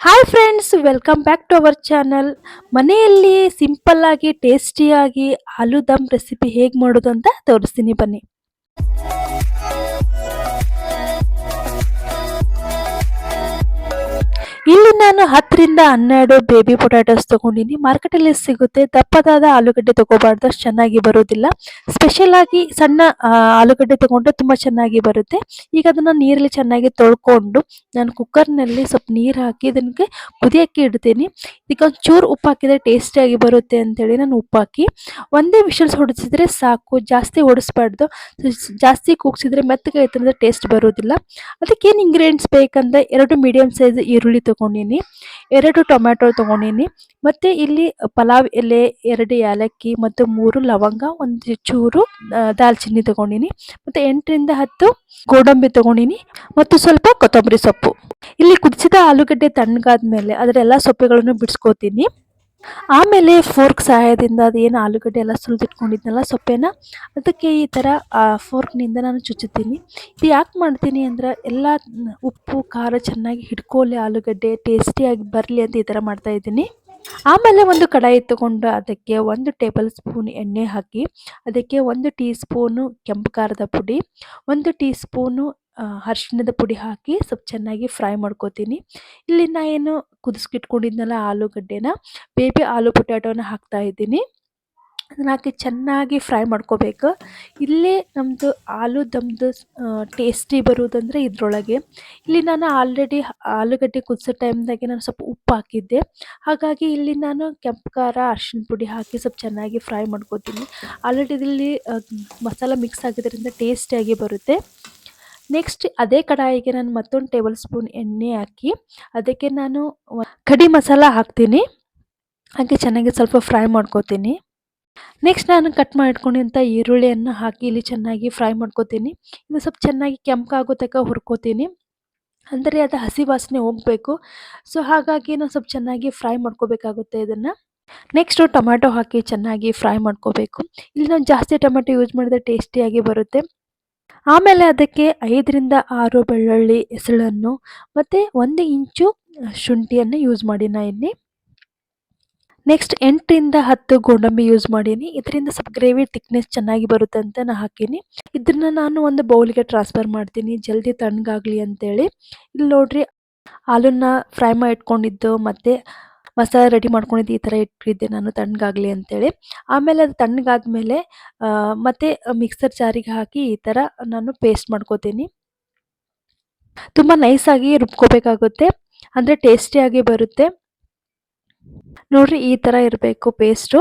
Hi friends welcome back to our channel ಮನೆಯಲ್ಲಿ simple ಆಗಿ ಟೇಸ್ಟಿಯಾಗಿ ಆಲೂ ದಮ್ ರೆಸಿಪಿ ಹೇಗೆ ಮಾಡೋದು ಅಂತ ತೋರಿಸ್ತೀನಿ ಬನ್ನಿ. ಇಲ್ಲಿ ನಾನು ಹತ್ತರಿಂದ ಹನ್ನೆರಡು ಬೇಬಿ ಪೊಟ್ಯಾಟೋಸ್ ತಗೊಂಡಿನಿ. ಮಾರ್ಕೆಟಲ್ಲಿ ಸಿಗುತ್ತೆ. ದಪ್ಪದಾದ ಆಲೂಗಡ್ಡೆ ತಗೋಬಾರ್ದು. ಅಷ್ಟು ಚೆನ್ನಾಗಿ ಬರೋದಿಲ್ಲ. ಸ್ಪೆಷಲ್ ಆಗಿ ಸಣ್ಣ ಆಲೂಗಡ್ಡೆ ತಗೊಂಡ್ರೆ ತುಂಬಾ ಚೆನ್ನಾಗಿ ಬರುತ್ತೆ. ಈಗ ಅದನ್ನ ನೀರಲ್ಲಿ ಚೆನ್ನಾಗಿ ತೊಳ್ಕೊಂಡು ನಾನು ಕುಕ್ಕರ್ನಲ್ಲಿ ಸ್ವಲ್ಪ ನೀರು ಹಾಕಿ ಇದಕ್ಕೆ ಕುದಿಯಕ್ಕೆ ಇಡ್ತೀನಿ. ಇದಕ್ಕೆ ಒಂದು ಚೂರು ಉಪ್ಪು ಹಾಕಿದರೆ ಟೇಸ್ಟಿಯಾಗಿ ಬರುತ್ತೆ ಅಂತೇಳಿ ನಾನು ಉಪ್ಪು ಹಾಕಿ ಒಂದೇ ವಿಷಲ್ಸ್ ಹೊಡಿಸಿದ್ರೆ ಸಾಕು. ಜಾಸ್ತಿ ಹೊಡಿಸ್ಬಾರ್ದು ಜಾಸ್ತಿ ಕೂಗ್ಸಿದ್ರೆ ಮೆತ್ತಗೆ ಆಯ್ತಂದ್ರೆ ಟೇಸ್ಟ್ ಬರೋದಿಲ್ಲ. ಅದಕ್ಕೆ ಏನು ಇಂಗ್ರೀಡಿಯೆಂಟ್ಸ್ ಬೇಕಂದ್ರೆ ಎರಡು ಮೀಡಿಯಮ್ ಸೈಜ್ ಈರುಳ್ಳಿ ತಗೊಂಡಿನಿ. ಎರಡು ಟೊಮ್ಯಾಟೊ ತಗೊಂಡಿನಿ. ಮತ್ತೆ ಇಲ್ಲಿ ಪಲಾವ್ ಎಲೆ, ಎರಡು ಏಲಕ್ಕಿ ಮತ್ತು ಮೂರು ಲವಂಗ, ಒಂದು ಚೂರು ದಾಲ್ಚಿನ್ನಿ ತಗೊಂಡಿನಿ. ಮತ್ತೆ ಎಂಟರಿಂದ ಹತ್ತು ಗೋಡಂಬಿ ತಗೊಂಡಿನಿ. ಮತ್ತು ಸ್ವಲ್ಪ ಕೊತ್ತಂಬರಿ ಸೊಪ್ಪು. ಇಲ್ಲಿ ಕುದಿಸಿದ ಆಲೂಗಡ್ಡೆ ತಣ್ಣಗಾದ್ಮೇಲೆ ಅದರೆಲ್ಲ ಸೊಪ್ಪುಗಳನ್ನು ಬಿಡಿಸ್ಕೋತೀನಿ. ಆಮೇಲೆ ಫೋರ್ಕ್ ಸಹಾಯದಿಂದ ಅದೇನು ಆಲೂಗಡ್ಡೆ ಎಲ್ಲ ಸುಲಿದಿಟ್ಕೊಂಡಿದ್ನಲ್ಲ ಸೊಪ್ಪೆನ, ಅದಕ್ಕೆ ಈ ಥರ ಫೋರ್ಕ್ನಿಂದ ನಾನು ಚುಚ್ಚುತ್ತೀನಿ. ಇದು ಯಾಕೆ ಮಾಡ್ತೀನಿ ಅಂದ್ರೆ ಎಲ್ಲ ಉಪ್ಪು, ಖಾರ ಚೆನ್ನಾಗಿ ಹಿಡ್ಕೊಳ್ಳಿ, ಆಲೂಗಡ್ಡೆ ಟೇಸ್ಟಿಯಾಗಿ ಬರಲಿ ಅಂತ ಈ ಥರ ಮಾಡ್ತಾಯಿದ್ದೀನಿ ಆಮೇಲೆ ಒಂದು ಕಡಾಯಿ ತಗೊಂಡು ಅದಕ್ಕೆ ಒಂದು ಟೇಬಲ್ ಸ್ಪೂನ್ ಎಣ್ಣೆ ಹಾಕಿ, ಅದಕ್ಕೆ ಒಂದು ಟೀ ಸ್ಪೂನು ಕೆಂಪು ಖಾರದ ಪುಡಿ, ಒಂದು ಟೀ ಸ್ಪೂನು ಅರಿಶಿಣದ ಪುಡಿ ಹಾಕಿ ಸ್ವಲ್ಪ ಚೆನ್ನಾಗಿ ಫ್ರೈ ಮಾಡ್ಕೋತೀನಿ. ಇಲ್ಲಿ ನಾ ಏನು ಕುದಿಸ್ಕಿಟ್ಕೊಂಡಿದ್ನಲ್ಲ ಆಲೂಗಡ್ಡೆನ, ಬೇಬಿ ಆಲೂ ಪೊಟ್ಯಾಟೋನ ಹಾಕ್ತಾ ಇದ್ದೀನಿ. ಅದನ್ನ ಹಾಕಿ ಚೆನ್ನಾಗಿ ಫ್ರೈ ಮಾಡ್ಕೋಬೇಕು. ಇಲ್ಲೇ ನಮ್ಮದು ಆಲೂ ದಮ್ದು ಟೇಸ್ಟಿ ಬರುವುದಂದ್ರೆ ಇದರೊಳಗೆ. ಇಲ್ಲಿ ನಾನು ಆಲ್ರೆಡಿ ಆಲೂಗಡ್ಡೆ ಕುದಿಸೋ ಟೈಮ್ದಾಗೆ ನಾನು ಸ್ವಲ್ಪ ಉಪ್ಪು ಹಾಕಿದ್ದೆ. ಹಾಗಾಗಿ ಇಲ್ಲಿ ನಾನು ಕೆಂಪು ಖಾರ, ಅರ್ಶಿಣ ಪುಡಿ ಹಾಕಿ ಸ್ವಲ್ಪ ಚೆನ್ನಾಗಿ ಫ್ರೈ ಮಾಡ್ಕೋತೀನಿ. ಆಲ್ರೆಡಿ ಇಲ್ಲಿ ಮಸಾಲ ಮಿಕ್ಸ್ ಆಗಿದ್ದರಿಂದ ಟೇಸ್ಟಿಯಾಗಿ ಬರುತ್ತೆ. ನೆಕ್ಸ್ಟ್ ಅದೇ ಕಡಾಯಿಗೆ ನಾನು ಮತ್ತೊಂದು ಟೇಬಲ್ ಸ್ಪೂನ್ ಎಣ್ಣೆ ಹಾಕಿ, ಅದಕ್ಕೆ ನಾನು ಕಡಿ ಮಸಾಲ ಹಾಕ್ತೀನಿ. ಹಾಗೆ ಚೆನ್ನಾಗಿ ಸ್ವಲ್ಪ ಫ್ರೈ ಮಾಡ್ಕೋತೀನಿ. ನೆಕ್ಸ್ಟ್ ನಾನು ಕಟ್ ಮಾಡಿಟ್ಕೊಂಡಿದ್ದಂಥ ಈರುಳ್ಳಿಯನ್ನು ಹಾಕಿ ಇಲ್ಲಿ ಚೆನ್ನಾಗಿ ಫ್ರೈ ಮಾಡ್ಕೋತೀನಿ. ಇದು ಸ್ವಲ್ಪ ಚೆನ್ನಾಗಿ ಕೆಂಪಾಗೋ ತನಕ ಹುರ್ಕೋತೀನಿ. ಅಂದರೆ ಅದು ಹಸಿ ವಾಸನೆ ಹೋಗಬೇಕು. ಸೊ ಹಾಗಾಗಿ ನಾನು ಸ್ವಲ್ಪ ಚೆನ್ನಾಗಿ ಫ್ರೈ ಮಾಡ್ಕೋಬೇಕಾಗುತ್ತೆ ಇದನ್ನು. ನೆಕ್ಸ್ಟು ಟೊಮ್ಯಾಟೊ ಹಾಕಿ ಚೆನ್ನಾಗಿ ಫ್ರೈ ಮಾಡ್ಕೋಬೇಕು. ಇಲ್ಲಿ ನಾನು ಜಾಸ್ತಿ ಟೊಮ್ಯಾಟೊ ಯೂಸ್ ಮಾಡಿದ್ರೆ ಟೇಸ್ಟಿಯಾಗಿ ಬರುತ್ತೆ. ಆಮೇಲೆ ಅದಕ್ಕೆ ಐದರಿಂದ ಆರು ಬೆಳ್ಳುಳ್ಳಿ ಹೆಸಳನ್ನು ಮತ್ತು ಒಂದು ಇಂಚು ಶುಂಠಿಯನ್ನು ಯೂಸ್ ಮಾಡಿ ನಾ ಇಲ್ಲಿ ನೆಕ್ಸ್ಟ್ ಎಂಟರಿಂದ ಹತ್ತು ಗೋಡಂಬಿ ಯೂಸ್ ಮಾಡೀನಿ. ಇದರಿಂದ ಸ್ವಲ್ಪ ಗ್ರೇವಿ ಥಿಕ್ನೆಸ್ ಚೆನ್ನಾಗಿ ಬರುತ್ತೆ ಅಂತ ನಾನು ಹಾಕೀನಿ. ಇದನ್ನ ನಾನು ಒಂದು ಬೌಲ್ಗೆ ಟ್ರಾನ್ಸ್ಫರ್ ಮಾಡ್ತೀನಿ. ಜಲ್ದಿ ತಣ್ಣಗಾಗಲಿ ಅಂತೇಳಿ. ಇಲ್ಲಿ ನೋಡ್ರಿ ಹಾಲನ್ನು ಫ್ರೈ ಮಾಡಿ ಇಟ್ಕೊಂಡಿದ್ದು ಮತ್ತು ಮಸಾಲ ರೆಡಿ ಮಾಡ್ಕೊಂಡಿದ್ದು, ಈ ಥರ ಇಟ್ಟಿದ್ದೆ ನಾನು ತಣ್ಣಗಾಗಲಿ ಅಂತೇಳಿ. ಆಮೇಲೆ ಅದು ತಣ್ಣಗಾದ ಮೇಲೆ ಮತ್ತೆ ಮಿಕ್ಸರ್ ಜಾರಿಗೆ ಹಾಕಿ ಈ ಥರ ನಾನು ಪೇಸ್ಟ್ ಮಾಡ್ಕೋತೀನಿ. ತುಂಬ ನೈಸಾಗಿ ರುಬ್ಕೋಬೇಕಾಗುತ್ತೆ, ಅಂದರೆ ಟೇಸ್ಟಿಯಾಗಿ ಬರುತ್ತೆ. ನೋಡ್ರಿ ಈ ಥರ ಇರಬೇಕು ಪೇಸ್ಟು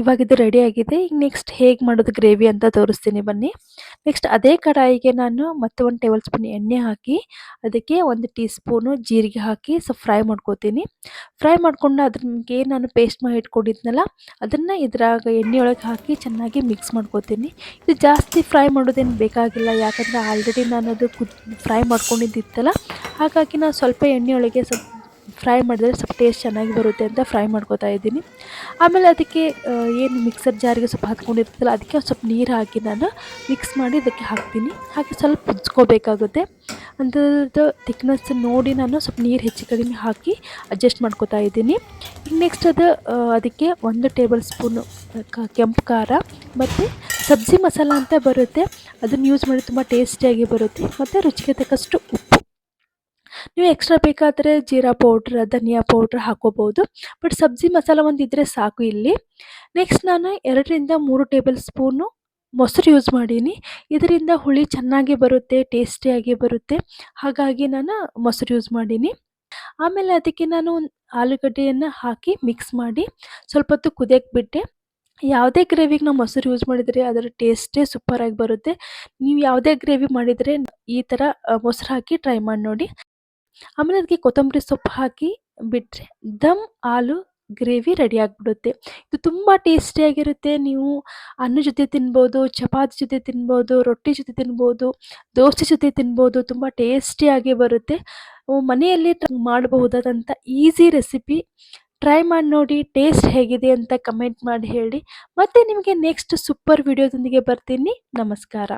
ಇವಾಗ ಇದು ರೆಡಿ ಆಗಿದೆ. ಈಗ ನೆಕ್ಸ್ಟ್ ಹೇಗೆ ಮಾಡೋದು ಗ್ರೇವಿ ಅಂತ ತೋರಿಸ್ತೀನಿ ಬನ್ನಿ. ನೆಕ್ಸ್ಟ್ ಅದೇ ಕಡಾಯಿಗೆ ನಾನು ಮತ್ತೆ ಒಂದು ಟೇಬಲ್ ಸ್ಪೂನ್ ಎಣ್ಣೆ ಹಾಕಿ, ಅದಕ್ಕೆ ಒಂದು ಟೀ ಸ್ಪೂನು ಜೀರಿಗೆ ಹಾಕಿ ಸೊ ಫ್ರೈ ಮಾಡ್ಕೋತೀನಿ. ಫ್ರೈ ಮಾಡ್ಕೊಂಡು ಅದ್ರಿಗೆ ನಾನು ಪೇಸ್ಟ್ ಮಾಡಿ ಇಟ್ಕೊಂಡಿದ್ನಲ್ಲ, ಅದನ್ನು ಇದ್ರಾಗ ಎಣ್ಣೆಯೊಳಗೆ ಹಾಕಿ ಚೆನ್ನಾಗಿ ಮಿಕ್ಸ್ ಮಾಡ್ಕೋತೀನಿ. ಇದು ಜಾಸ್ತಿ ಫ್ರೈ ಮಾಡೋದೇನು ಬೇಕಾಗಿಲ್ಲ, ಯಾಕಂದರೆ ಆಲ್ರೆಡಿ ನಾನು ಅದು ಫ್ರೈ ಮಾಡ್ಕೊಂಡಿದ್ದಿತ್ತಲ್ಲ, ಹಾಗಾಗಿ ನಾನು ಸ್ವಲ್ಪ ಎಣ್ಣೆಯೊಳಗೆ ಸ್ವಲ್ಪ ಫ್ರೈ ಮಾಡಿದ್ರೆ ಸ್ವಲ್ಪ ಟೇಸ್ಟ್ ಚೆನ್ನಾಗಿ ಬರುತ್ತೆ ಅಂತ ಫ್ರೈ ಮಾಡ್ಕೋತಾ ಇದ್ದೀನಿ. ಆಮೇಲೆ ಅದಕ್ಕೆ ಏನು ಮಿಕ್ಸರ್ ಜಾರಿಗೆ ಸ್ವಲ್ಪ ಹತ್ಕೊಂಡಿರ್ತಲ್ಲ ಅದಕ್ಕೆ ಸ್ವಲ್ಪ ನೀರು ಹಾಕಿ ನಾನು ಮಿಕ್ಸ್ ಮಾಡಿ ಅದಕ್ಕೆ ಹಾಕ್ತೀನಿ. ಹಾಕಿ ಸ್ವಲ್ಪ ಕುದಿಸ್ಕೋಬೇಕಾಗುತ್ತೆ ಅಂಥದ್ದು ಥಿಕ್ನೆಸ್ ನೋಡಿ ನಾನು ಸ್ವಲ್ಪ ನೀರು ಹೆಚ್ಚು ಕಡಿಮೆ ಹಾಕಿ ಅಡ್ಜಸ್ಟ್ ಮಾಡ್ಕೋತಾ ಇದ್ದೀನಿ. ಈಗ ನೆಕ್ಸ್ಟ್ ಅದು ಅದಕ್ಕೆ ಒಂದು ಟೇಬಲ್ ಸ್ಪೂನು ಕೆಂಪು ಖಾರ ಮತ್ತು ಸಬ್ಜಿ ಮಸಾಲ ಅಂತ ಬರುತ್ತೆ. ಅದನ್ನು ಯೂಸ್ ಮಾಡಿ ತುಂಬ ಟೇಸ್ಟಿಯಾಗಿ ಬರುತ್ತೆ. ಮತ್ತು ರುಚಿಗೆ ತಕ್ಕಷ್ಟು ಉಪ್ಪು ನೀವು ಎಕ್ಸ್ಟ್ರಾ ಬೇಕಾದರೆ ಜೀರಾ ಪೌಡ್ರ್ ಧನಿಯಾ ಪೌಡ್ರ್ ಹಾಕೋಬೋದು. ಬಟ್ ಸಬ್ಜಿ ಮಸಾಲ ಒಂದು ಇದ್ದರೆ ಸಾಕು ಇಲ್ಲಿ. ನೆಕ್ಸ್ಟ್ ನಾನು ಎರಡರಿಂದ ಮೂರು ಟೇಬಲ್ ಸ್ಪೂನು ಮೊಸರು ಯೂಸ್ ಮಾಡೀನಿ. ಇದರಿಂದ ಹುಳಿ ಚೆನ್ನಾಗಿ ಬರುತ್ತೆ ಟೇಸ್ಟಿಯಾಗಿ ಬರುತ್ತೆ. ಹಾಗಾಗಿ ನಾನು ಮೊಸರು ಯೂಸ್ ಮಾಡೀನಿ. ಆಮೇಲೆ ಅದಕ್ಕೆ ನಾನು ಆಲೂಗಡ್ಡೆಯನ್ನು ಹಾಕಿ ಮಿಕ್ಸ್ ಮಾಡಿ ಸ್ವಲ್ಪ ಹೊತ್ತು ಕುದಿಯಕ್ಕೆ ಬಿಟ್ಟೆ ಯಾವುದೇ ಗ್ರೇವಿಗೆ ನಾವು ಮೊಸರು ಯೂಸ್ ಮಾಡಿದರೆ ಅದರ ಟೇಸ್ಟೇ ಸೂಪರಾಗಿ ಬರುತ್ತೆ. ನೀವು ಯಾವುದೇ ಗ್ರೇವಿ ಮಾಡಿದರೆ ಈ ಥರ ಮೊಸರು ಹಾಕಿ ಟ್ರೈ ಮಾಡಿ ನೋಡಿ. ಆಮೇಲೆ ಅದಕ್ಕೆ ಕೊತ್ತಂಬರಿ ಸೊಪ್ಪು ಹಾಕಿ ಬಿಟ್ಟರೆ ದಮ್, ಆಲೂ, ಗ್ರೇವಿ ರೆಡಿ ಆಗಿಬಿಡುತ್ತೆ. ಇದು ತುಂಬ ಟೇಸ್ಟಿಯಾಗಿರುತ್ತೆ ನೀವು ಅನ್ನ ಜೊತೆ ತಿನ್ಬೋದು, ಚಪಾತಿ ಜೊತೆ ತಿನ್ಬೋದು, ರೊಟ್ಟಿ ಜೊತೆ ತಿನ್ಬೋದು, ದೋಸೆ ಜೊತೆ ತಿನ್ಬೋದು, ತುಂಬ ಟೇಸ್ಟಿಯಾಗಿ ಬರುತ್ತೆ. ಮನೆಯಲ್ಲಿ ಮಾಡಬಹುದಾದಂಥ ಈಸಿ ರೆಸಿಪಿ. ಟ್ರೈ ಮಾಡಿ ನೋಡಿ, ಟೇಸ್ಟ್ ಹೇಗಿದೆ ಅಂತ ಕಮೆಂಟ್ ಮಾಡಿ ಹೇಳಿ. ಮತ್ತೆ ನಿಮಗೆ ನೆಕ್ಸ್ಟ್ ಸೂಪರ್ ವಿಡಿಯೋದೊಂದಿಗೆ ಬರ್ತೀನಿ. ನಮಸ್ಕಾರ.